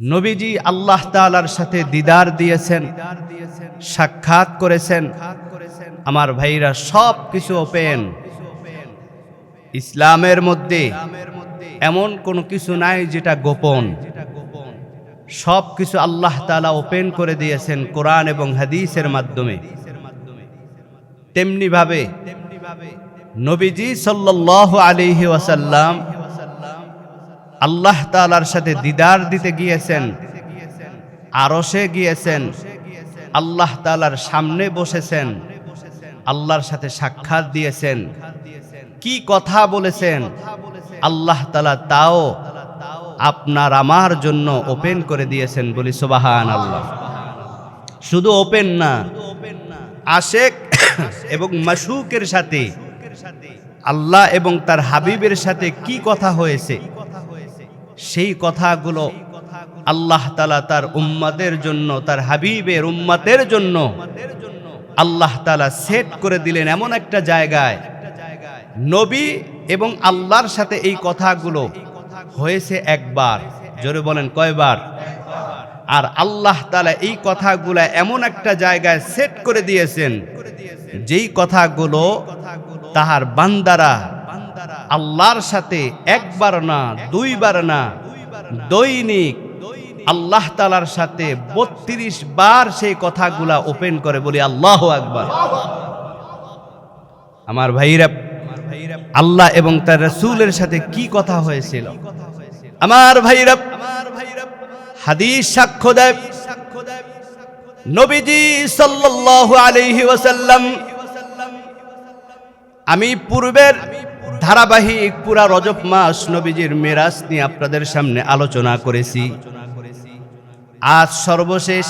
নবীজি আল্লাহ তালার সাথে দিদার দিয়েছেন, সাক্ষাৎ করেছেন। আমার ভাইরা সব কিছু ওপেন। ইসলামের মধ্যে এমন কোনো কিছু নাই যেটা গোপন। সব কিছু আল্লাহ তালা ওপেন করে দিয়েছেন কোরআন এবং হাদিসের মাধ্যমে। তেমনি ভাবে নবীজি সাল্লাল্লাহু আলাইহি ওয়াসাল্লাম আল্লাহ তালার সাথে দিদার দিতে গিয়েছেন, আরশে গিয়েছেন, আল্লাহ তালার সামনে বসেছেন, আল্লাহর সাথে সাক্ষাৎ দিয়েছেন। কি কথা বলেছেন? আল্লাহ তালা তাও আপনার আমার জন্য ওপেন করে দিয়েছেন বলি সুবাহান আল্লাহ শুধু ওপেন না, আশেক এবং মাসুকের সাথে, আল্লাহ এবং তার হাবিবের সাথে কি কথা হয়েছে? সেই কথাগুলো আল্লাহ তালা তার উম্মাদের জন্য, তার হাবিবের উম্মাতের জন্য আল্লাহ তালা সেট করে দিলেন এমন একটা জায়গায়। নবী এবং আল্লাহর সাথে এই কথাগুলো হয়েছে একবার। জোরে বলেন, কয়বার? আর আল্লাহ তালা এই কথাগুলো এমন একটা জায়গায় সেট করে দিয়েছেন, যেই কথাগুলো তাহার বান্দারা আল্লাহর সাথে একবার না, দুইবার না, দৈনিক আল্লাহ তালার সাথে বত্রিশ বার সেই কথাগুলা ওপেন করে বলি, আল্লাহ একবার আমার ভাইরা, আল্লাহ এবং তার রসুলের সাথে কি কথা হয়েছিল? আমার ভাইরা, হাদিস সাক্ষ্য দেয়, নবীজি সাল্লাল্লাহু আলাইহি আমি পূর্বের ধারাবাহিক পুরা রজব মাস নবীজির মেরাজ নিয়ে আপনাদের সামনে আলোচনা করেছি। আজ সর্বশেষ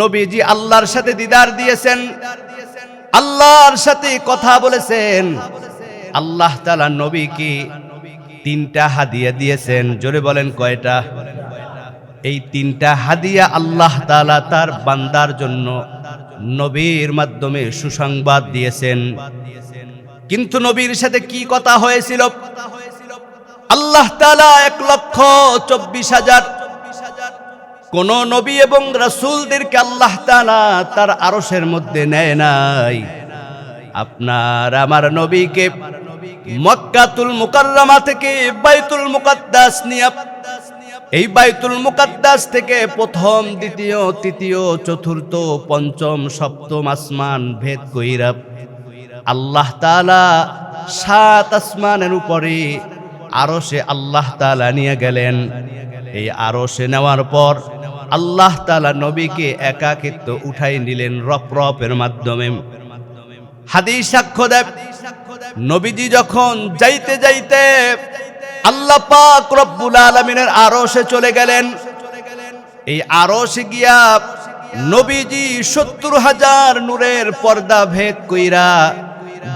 নবীজি আল্লাহর সাথে দিদার দিয়েছেন। আল্লাহর সাথে কথা বলেছেন। আল্লাহ তালা নবীকে তিনটা হাদিয়া দিয়েছেন। জোরে বলেন কয়টা? এই তিনটা হাদিয়া আল্লাহ তালা তার বান্দার জন্য নবীর মাধ্যমে সুসংবাদ দিয়েছেন। কিন্তু নবীর সাথে কি কথা হয়েছিল? আল্লাহ তালা এক লক্ষ চব্বিশ হাজার কোন নবী এবং রাসূলদেরকে আল্লাহ তাআলা তার আরশের মধ্যে নেয় নাই। আপনার আমার নবীকে মক্কাতুল মুকাররমা থেকে বাইতুল মুকাদ্দাস নিয়ে, এই বাইতুল মুকাদ্দাস থেকে প্রথম, দ্বিতীয়, তৃতীয়, চতুর্থ, পঞ্চম, সপ্তম আসমান ভেদ কইরা আল্লাহ তাআলা সাত আসমানের উপরে আরও সে আল্লাহ তাআলা নিয়ে গেলেন। এই আরও সে নেওয়ার পর আল্লাহ তাআলা নবীকে একাকিত্ব উঠাই নিলেন রপ রপের মাধ্যমে। হাদিস সাক্ষ্য দেব নবীজি যখন যাইতে যাইতে আল্লাহ পাক রব্বুল আলমিনের আরশে চলে গেলেন। এই আরশে গিয়া নবীজি সত্তর হাজার নূরের পর্দা ভেদ কইরা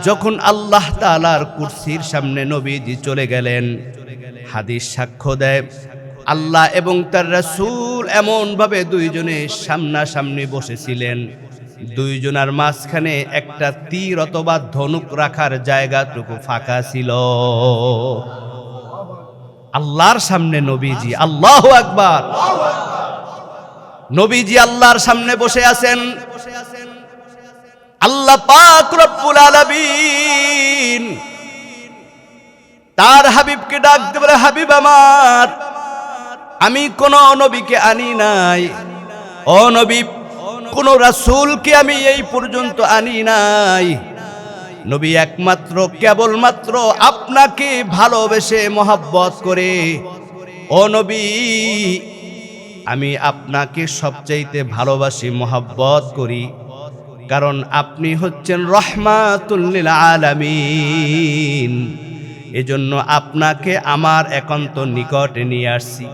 যখন আল্লাহ তালার কুরসির সামনে নবীজি চলে গেলেন, হাদিস সাক্ষ্য দেয়, আল্লাহ এবং তার রাসূল এমনভাবে দুইজনে সামনাসামনি বসেছিলেন। দুইজনার মাঝখানে একটা তীর অথবা ধনুক রাখার জায়গাটুকু ফাঁকা ছিল। আল্লাহর সামনে নবীজি, আল্লাহ আকবার। নবীজি আল্লাহর সামনে বসে আছেন। আল্লাহ পাক রব্বুল আলামিন তার হাবিবকে ডাক বলে, হাবিব আমার, আমি কোন নবীকে আনি নাই। ও নবী, কোন রাসূলকে আমি এই পর্যন্ত আনি নাই। নবী একমাত্র, কেবলমাত্র আপনাকে ভালোবেসে মহাব্বত করে। ও নবী, আমি আপনাকে সবচাইতে ভালোবাসি, মহাব্বত করি। কারণ আপনি হচ্ছেন রহমাতুল্লিল আলামিন। এজন্য আপনাকে আমার একান্ত নিকটে নিয়ে আসছি।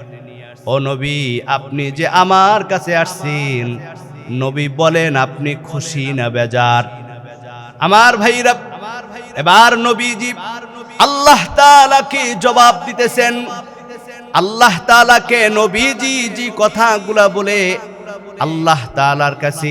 ও নবী, আপনি যে আমার কাছে আসছেন, নবী বলেন আপনি খুশি না বেজার। আমার ভাইরা, এবার নবীজি আল্লাহ তাআলাকে জবাব দিতেছেন। আল্লাহ তাআলাকে নবীজি জি কথাগুলা বলে, আল্লাহ তাআলার কাছে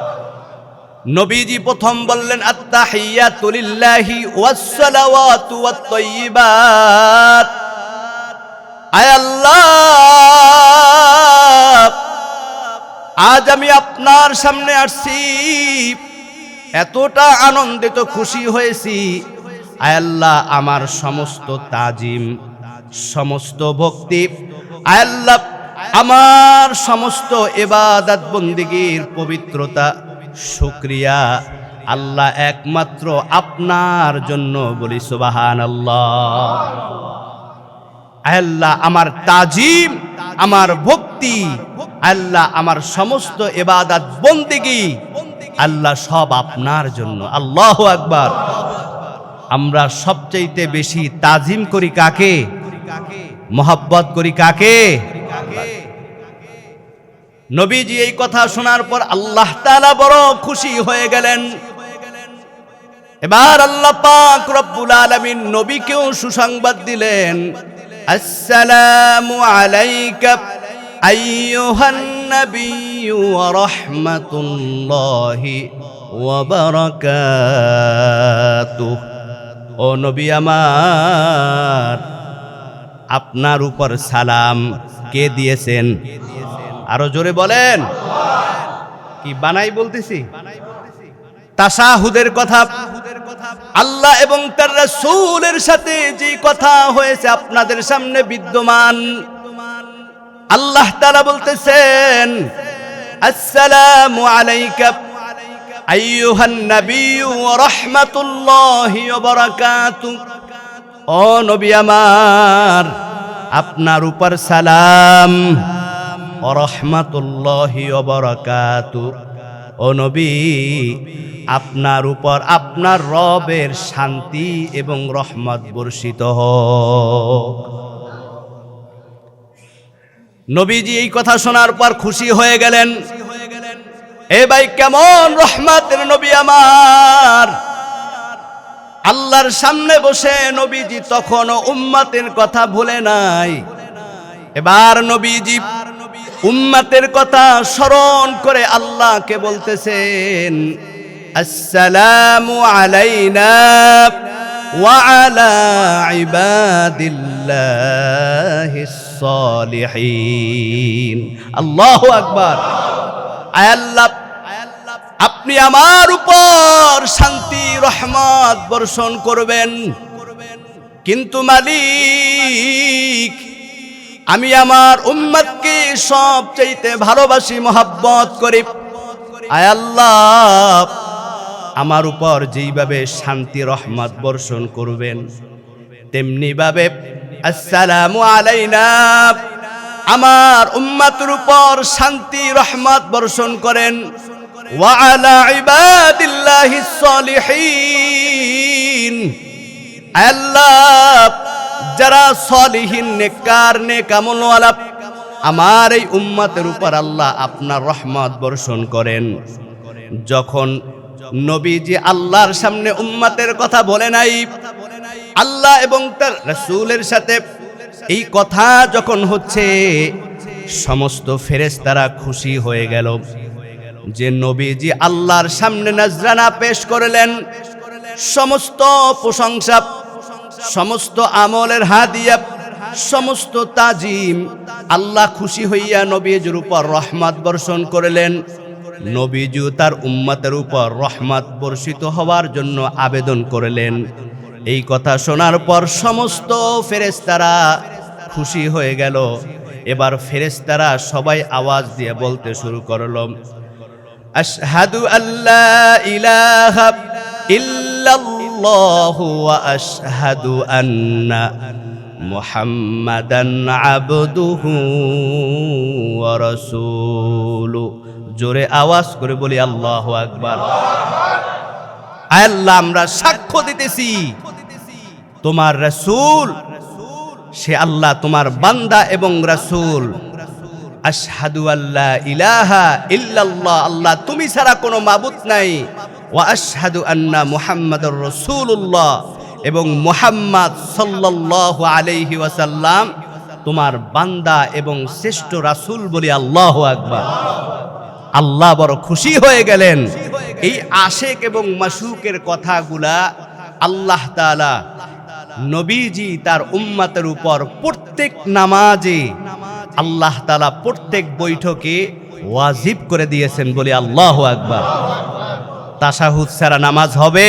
নবীজি প্রথম বললেন আয় আজ আমি আপনার সামনে আসছি। এতটা আনন্দিত, খুশি হয়েছি। আয় আল্লাহ, আমার সমস্ত তাজিম, সমস্ত ভক্তি, আয় আল্লাহ, আমার সমস্ত এবাদত বন্দিগির পবিত্রতা শুক্রিয়া। আল্লাহ একমাত্র আপনার জন্য বলি সুবাহান আল্লাহ আল্লাহ আমার তাজিম, আমার ভক্তি। আল্লাহ আমার সমস্ত এবাদাত বন্দিগি। আল্লাহ সব আপনার জন্য। আল্লাহ আকবার। আমরা সবচাইতে বেশি তাজিম করি কাকে? মোহাব্বত করি কাকে? নবীজি এই কথা শোনার পর আল্লাহ তাআলা বড় খুশি হয়ে গেলেন। এবার আল্লাহ পাক রব্বুল আলামিন নবীকেও সুসংবাদ দিলেন। আসসালামু আলাইকা আইয়ুহান নাবিয়্যু ওয়া রাহমাতুল্লাহি ওয়া বারাকাতুহু। ও নবী আমার, আপনার উপর সালাম কে দিয়েছেন? আরও জোরে বলেন। কি বানাই বলতেছি? তাসাহুদের কথা, আল্লাহ এবং তার রাসূলের সাথে যে কথা হয়েছে আপনাদের সামনে বিদ্যমান। আল্লাহ তাআলা বলতেছেন, আসসালামু আলাইকা আইয়ুহান নাবিয়্যু ওয়া রাহমাতুল্লাহি ওয়া বারাকাতুহু ও নবী আমার, আপনার উপর সালাম। রহমাতুল্লাহি ওয়া বারাকাতুহু ও নবী, আপনার উপর আপনার রবের শান্তি এবং রহমত বর্ষিত হোক। নবীজি এই কথা শোনার পর খুশি হয়ে গেলেন। এ ভাই, কেমন রহমতের নবী আমার। আল্লাহর সামনে বসে নবীজি তখনও উম্মাতের কথা ভুলে নাই। এবার নবীজি উম্মাতের কথা স্মরণ করে আল্লাহকে বলতেছেন আসসালামু আলাইনা وعلى عباد الله الصالحين الله أكبر আল্লাহ আপনি আমার উপর শান্তি রহমত বর্ষণ করবেন কিন্তু মালিক আমি আমার উম্মতকে সব চাইতে ভালোবাসি, মোহাব্বত করি। আয় আল্লাহ, আমার উপর যেইভাবে শান্তি, রহমত বর্ষণ করবেন তেমনি ভাবে আসসালামু আলাইনা। আমার উম্মাতের উপর শান্তি, রহমত বর্ষণ করেন। ওয়া ওয়ালা ইবাদিল্লাহিস সলিহিন। আল্লাহ যারা সলিহীন নেকার নেকামলওয়ালা, আমার এই উম্মাতের উপর আল্লাহ আপনার রহমত বর্ষণ করেন। যখন নবীজি আল্লাহর সামনে উম্মাতের কথা বলে নাই, আল্লাহ এবং তার রসুলের সাথে এই কথা যখন হচ্ছে, সমস্ত ফেরেশতারা খুশি হয়ে গেল যে নবীজি আল্লাহর সামনে নজরানা পেশ করলেন। সমস্ত প্রশংসা সমস্ত আমলের হাদিয়া, সমস্ত তাজিম আল্লাহ খুশি হইয়া নবীজুর উপর রহমাত বর্ষণ করলেন। নবীজু তার উম্মাতের উপর রহমাত বর্ষিত হওয়ার জন্য আবেদন করলেন। এই কথা শোনার পর সমস্ত ফেরেস্তারা খুশি হয়ে গেল। এবার ফেরেস্তারা সবাই আওয়াজ দিয়ে বলতে শুরু করল, আশহাদু আল্লাহ ইলাহা ইল্লাল্লাহ الله وأشهد أن محمدا عبده ورسوله জোরে আওয়াজ করে বলি আল্লাহ আকবার আল্লাহ আমরা সাক্ষ্য দিতেছি তোমার রসুল সে আল্লাহ তোমার বান্দা এবং রাসূল আশহাদু আল্লাহ ইলাহা ইল্লাল্লাহ আল্লাহ তুমি ছাড়া কোনো মাবুদ নাই ওয়া আশহাদু আন্না মুহাম্মাদুর রাসূলুল্লাহ। এবং মুহাম্মদ সাল্লাল্লাহু আলাইহি ওয়াসাল্লাম তোমার বান্দা এবং শ্রেষ্ঠ রাসূল বলি আল্লাহু আকবার। আল্লাহ বড় খুশি হয়ে গেলেন। এই আশেক এবং মাসুকের কথাগুলা আল্লাহ তাআলা নবীজি তার উম্মাতের উপর প্রত্যেক নামাজে আল্লাহ তাআলা প্রত্যেক বৈঠকে ওয়াজিব করে দিয়েছেন বলে আল্লাহ আকবার। তাশাহুদ ছাড়া নামাজ হবে?